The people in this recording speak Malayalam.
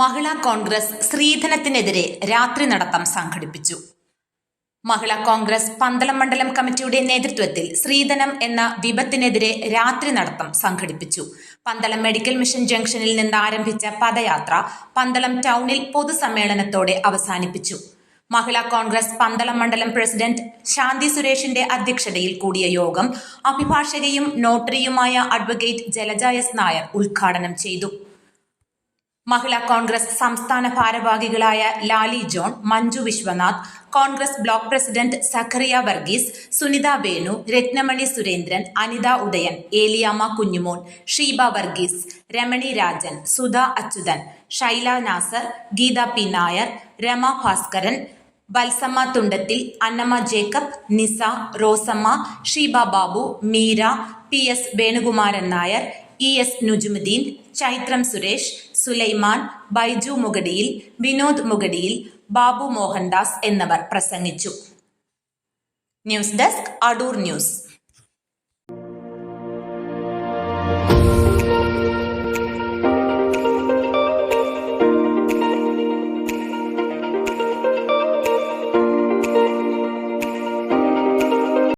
മഹിളാ കോൺഗ്രസ് സ്ത്രീധനത്തിനെതിരെ രാത്രി നടത്തം സംഘടിപ്പിച്ചു. മഹിളാ കോൺഗ്രസ് പന്തളം മണ്ഡലം കമ്മിറ്റിയുടെ നേതൃത്വത്തിൽ സ്ത്രീധനം എന്ന വിപത്തിനെതിരെ രാത്രി നടത്തം സംഘടിപ്പിച്ചു. പന്തളം മെഡിക്കൽ മിഷൻ ജംഗ്ഷനിൽ നിന്ന് ആരംഭിച്ച പദയാത്ര പന്തളം ടൗണിൽ പൊതുസമ്മേളനത്തോടെ അവസാനിപ്പിച്ചു. മഹിളാ കോൺഗ്രസ് പന്തളം മണ്ഡലം പ്രസിഡന്റ് ശാന്തി സുരേഷിന്റെ അധ്യക്ഷതയിൽ കൂടിയ യോഗം അഭിഭാഷകയും നോട്ടറിയുമായ അഡ്വക്കേറ്റ് ജലജ എസ് നായർ ഉദ്ഘാടനം ചെയ്തു. മഹിളാ കോൺഗ്രസ് സംസ്ഥാന ഭാരവാഹികളായ Lali John Manju Vishwanath Congress block president Zachariah Varghese Sunitha Venu Rathnamani Surendran Anitha Udayan Eliyamma Kunjumon Sheeba Varghese Ramani Rajan Sudha Achuthan Shaila Nasar Geetha P Nair Rama Bhaskaran Balsamma Thundathil Annamma Jacob Nisa Rosamma Sheeba Babu Meera P S Venukumaran Nair E S Nujumudeen Chaithram Suresh Sulaiman Biju Mugadiyil Vinod Mugadiyil Babu Mohandas എന്നിവർ പ്രസംഗിച്ചു. News desk Adoor news.